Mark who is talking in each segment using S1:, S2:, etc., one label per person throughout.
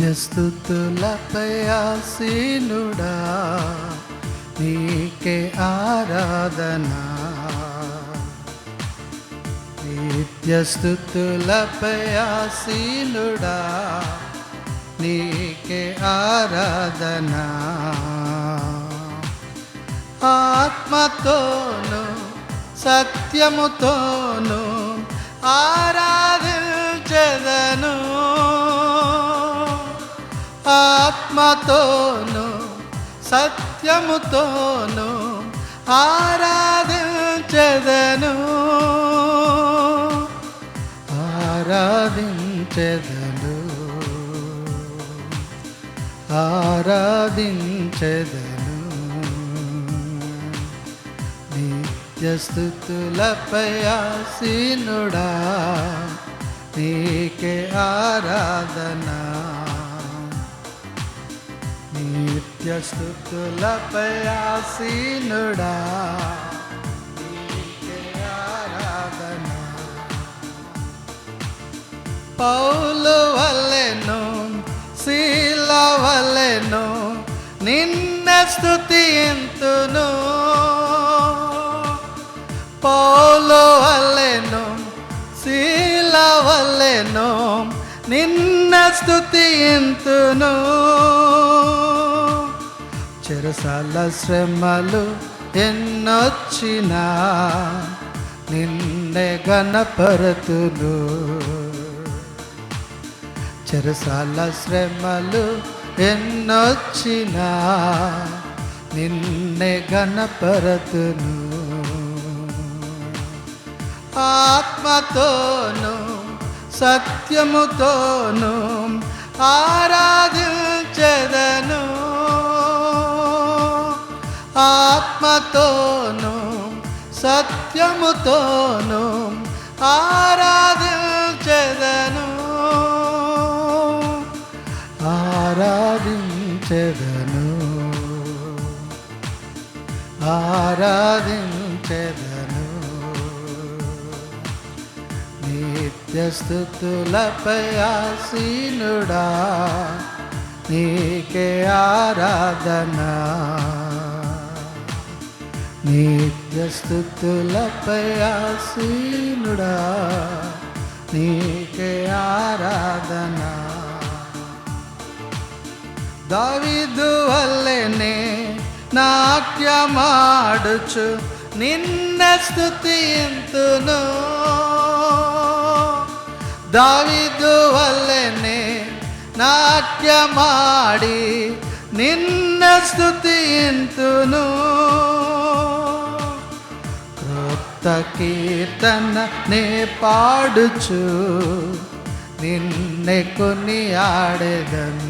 S1: నిత్యస్థుతులపై ఆసీనుడా నీకే ఆరాధనా. నిత్యస్థుతులపై ఆసీనుడా నీకే ఆరాధనా. ఆత్మతోను సత్యముతోను ఆరా ఆత్మతోను సత్యముతోను ఆరాధించదను. ఆరాధించదను. ఆరాధించదను. నిత్యస్థుతులపై ఆసీనుడా నీకే ఆరాధనా. నిత్యస్థుతులపై ఆసీనుడా పౌలు వల్లెను శీల వల్లెను నిన్న స్థుతి ఎంతును పౌలు వల్లెను శీల వల్లెను నిన్న స్థుతి ఎంతును చెరసాల శ్రమలు ఎన్నొచ్చినా నిన్నే గణపరతులు చెరసాల శ్రమలు ఎన్నొచ్చినా నిన్నే గణపరతును ఆత్మతోను సత్యముతోను ఆరాధించదను. ఆత్మతోను సత్యముతోను ఆరాధించెదను. ఆరాధించెదను. ఆరాధించెదను. నిత్యస్థుతులపై ఆసీనుడా నీకే ఆరాధనా. నిత్యస్థుతులపై ఆసీనుడా నీకే ఆరాధన. దావిదు వల్లనే నాట్యమాడుచు నిన్న స్థుతింతును దావిదు వల్లనే నాట్యమాడి నిన్న స్థుతింతును క్రొత్త కీర్తన నే పాడుచు నిన్నే కొని ఆడెదన్.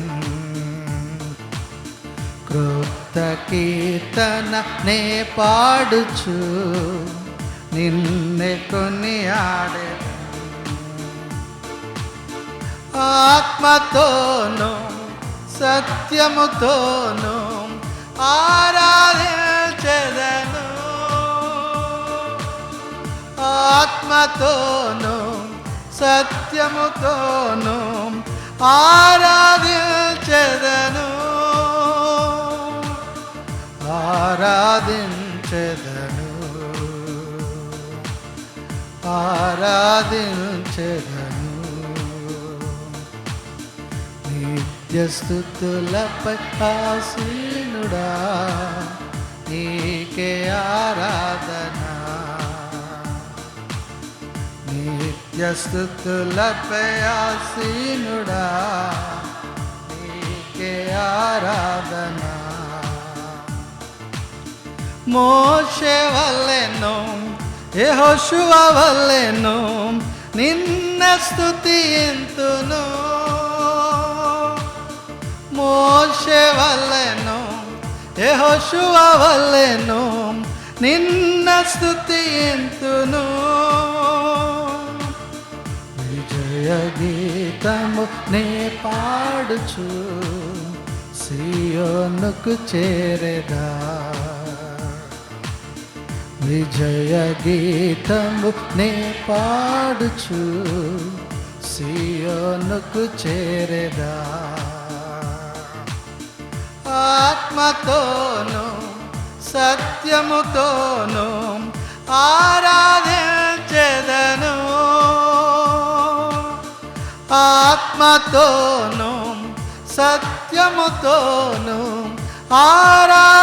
S1: క్రొత్త కీర్తన నే పాడుచు నిన్నే కొని ఆడెదన్. ఆత్మతోను సత్యముతోను ఆరాధించెదను. ఆత్మతోను సత్యముతోను ఆరాధించెదను. ఆరాధించెదను. ఆరాధించెదను. నిత్యస్థుతులపై ఆసీనుడా నీకే ఆరాధనా. నిత్యస్థుతులపై ఆసీనుడా నీకే ఆరాధనా. మోషే వల్లెను యెహోషువ వల్లెను నిన్న స్థుతింతును మోషే వల్లెను యెహోషువ వల్లెను నిన్న స్థుతింతును విజయ గీతము నే పాడుచు సియోనుకు చేరేదా. విజయ గీతము నే పాడుచు సియోనుకు చేరేదా. ఆత్మతోను సత్యముతోను ఆరాధించెదను. ఆత్మతోను సత్యముతోను ఆరాధించెదను.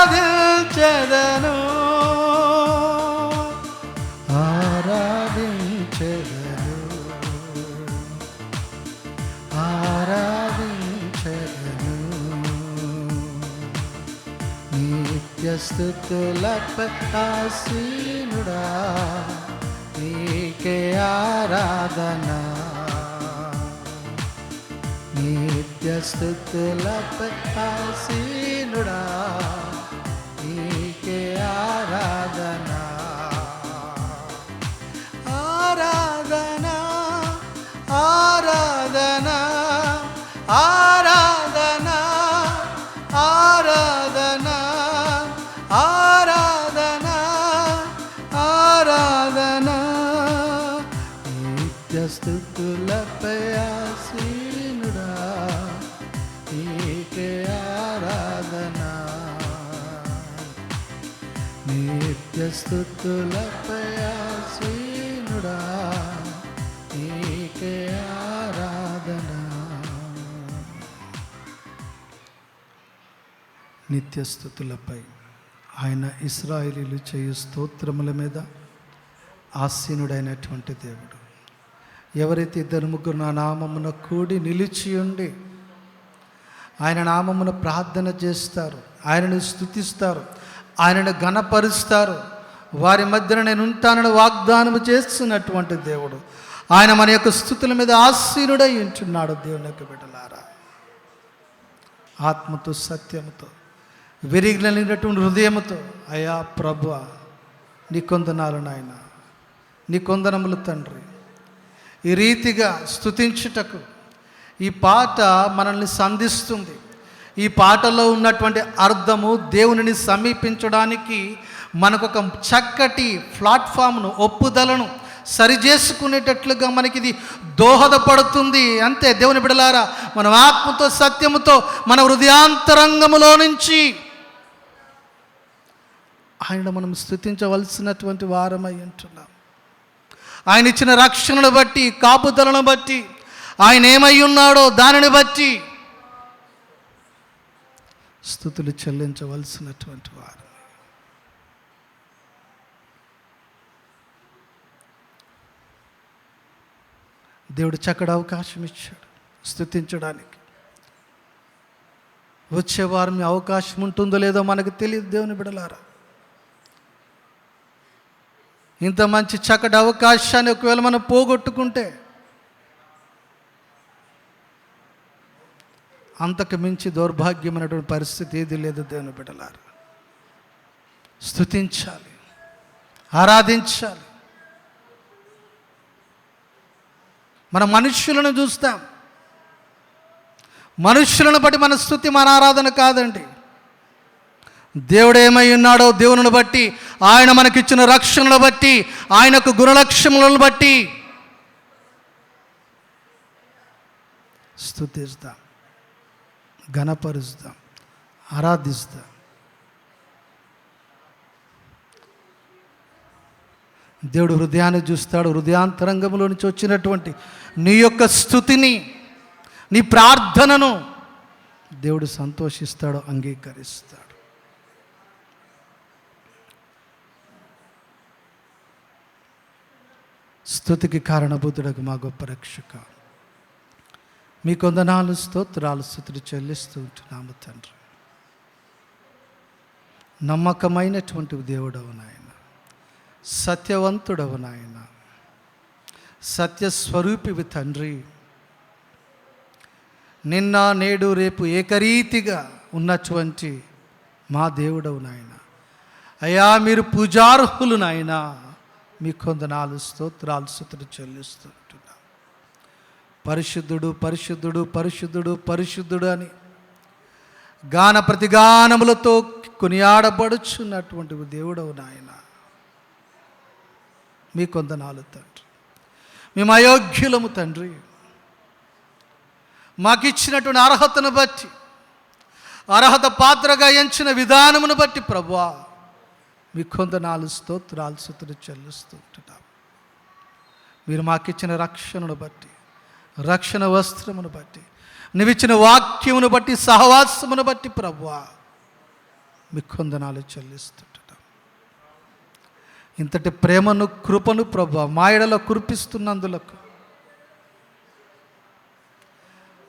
S1: నిత్యస్థుతులపై ఆసీనుడా నీకే ఆరాధన. నిత్యస్థుతులపై ఆసీనుడా ఆరాధన ఆరాధన నిత్యస్థుతులపై ఆసీనుడా నీకే ఆరాధన. నిత్యస్థుతులపై ఆసీనుడా నీకే ఆరాధన. నిత్యస్థుతులపై ఆయన ఇస్రాయిలీలు చేయు స్తోత్రముల మీద ఆసీనుడైనటువంటి దేవుడు. ఎవరైతే ఇద్దరు ముగ్గురు నా నామమున కూడి నిలిచి ఉండి ఆయన నామమున ప్రార్థన చేస్తారు ఆయనను స్థుతిస్తారు ఆయనను ఘనపరుస్తారు వారి మధ్యన నేను ఉంటానని వాగ్దానం చేస్తున్నటువంటి దేవుడు. ఆయన మన యొక్క స్థుతుల మీద ఆసీనుడై ఉంటున్నాడు దేవుని యొక్క బిడ్డలారా. ఆత్మతో సత్యముతో విరిగినటువంటి హృదయముతో అయా ప్రభు నీ కొందనాలు నాయన నీ కొందనములు తండ్రి ఈ రీతిగా స్తుతించుటకు ఈ పాట మనల్ని సంధిస్తుంది. ఈ పాటలో ఉన్నటువంటి అర్థము దేవునిని సమీపించడానికి మనకు ఒక చక్కటి ప్లాట్ఫామ్ను ఒప్పుదలను సరిచేసుకునేటట్లుగా మనకి ఇది దోహదపడుతుంది. అంతే దేవుని బిడలారా మన ఆత్మతో సత్యముతో మన హృదయాంతరంగములో నుంచి ఆయన మనం స్థుతించవలసినటువంటి వారమై ఉంటున్నాం. ఆయన ఇచ్చిన రక్షణను బట్టి కాపుదలను బట్టి ఆయన ఏమై ఉన్నాడో దానిని బట్టి స్థుతులు చెల్లించవలసినటువంటి వారు దేవుడు చక్కటి అవకాశం ఇచ్చాడు స్థుతించడానికి. వచ్చే వారం అవకాశం ఉంటుందో లేదో మనకు తెలియదు దేవుని బిడలారా. ఇంత మంచి చక్కటి అవకాశాన్ని ఒకవేళ మనం పోగొట్టుకుంటే అంతకు మించి దౌర్భాగ్యమైనటువంటి పరిస్థితి ఏది లేదు దేవుని బిడ్డలారు. స్థుతించాలి ఆరాధించాలి. మన మనుష్యులను చూస్తాం. మనుష్యులను బట్టి మన స్థుతి మన ఆరాధన కాదండి. దేవుడు ఏమై ఉన్నాడో దేవుని బట్టి ఆయన మనకిచ్చిన రక్షణను బట్టి ఆయనకు గుణలక్ష్యములను బట్టి. స్థుతిస్తాం ఘనపరుస్తాం ఆరాధిస్తాం. దేవుడు హృదయాన్ని చూస్తాడు హృదయాంతరంగంలో నుంచి వచ్చినటువంటి నీ యొక్క స్థుతిని నీ ప్రార్థనను దేవుడు సంతోషిస్తాడు అంగీకరిస్తాడు. స్థుతికి కారణభూతుడకు మా గొప్ప రక్షక. మీ కొందనాలు స్తోత్రాలు స్థుతులు చెల్లిస్తూ ఉంటున్నాము తండ్రి. నమ్మకమైనటువంటి దేవుడవు నాయన. సత్యవంతుడవు నాయన. సత్యస్వరూపివి తండ్రి. నిన్న నేడు రేపు ఏకరీతిగా ఉన్నటువంటి మా దేవుడవు నాయన. అయ్యా మీరు పూజార్హులు నాయన. మీ కొందనాలు స్తోత్రాలు స్థుతులు చెల్లిస్తుంటున్నాం. పరిశుద్ధుడు పరిశుద్ధుడు పరిశుద్ధుడు పరిశుద్ధుడు అని గాన ప్రతిగానములతో కొనియాడబడుచున్నటువంటి దేవుడవు నాయన. మీ కొందనాలు తండ్రి. మేము అయోగ్యులము తండ్రి. మాకిచ్చినటువంటి అర్హతను బట్టి అర్హత పాత్రగా ఎంచిన విధానమును బట్టి ప్రభువా. మీ కొందనాలు స్తోత్రాలు స్థుతులు చెల్లిస్తుంటున్నాం. మీరు మాకిచ్చిన రక్షణను బట్టి రక్షణ వస్త్రమును బట్టి నువ్విచ్చిన వాక్యమును బట్టి సహవాసమును బట్టి ప్రభువా మీ కొందనాలు చెల్లిస్తుంటున్నాం. ఇంతటి ప్రేమను కృపను ప్రభు మాయడలో కురిపిస్తున్నందులకు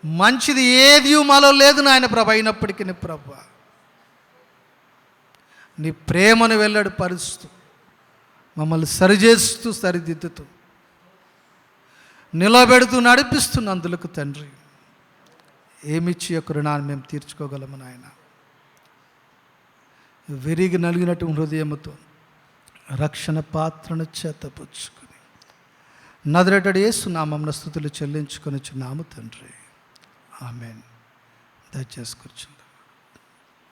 S1: మంచిది ఏది మాలో లేదు నాయన ప్రభ అయినప్పటికీ ప్రభు నీ ప్రేమను వెల్లడి పరుస్తూ మమ్మల్ని సరిచేస్తూ సరిదిద్దుతూ నిలబెడుతూ నడిపిస్తున్నందులకు తండ్రి. ఏమిచ్చి యొక్క రుణాన్ని మేము తీర్చుకోగలము నాయన? విరిగి నలిగినట్టు హృదయముతో రక్షణ పాత్రను చేతపుచ్చుకొని నదరటడు యేసునామమున స్థుతులు చెల్లించుకొని చున్నాము తండ్రి. ఆమెన్. దయచేసి కూర్చో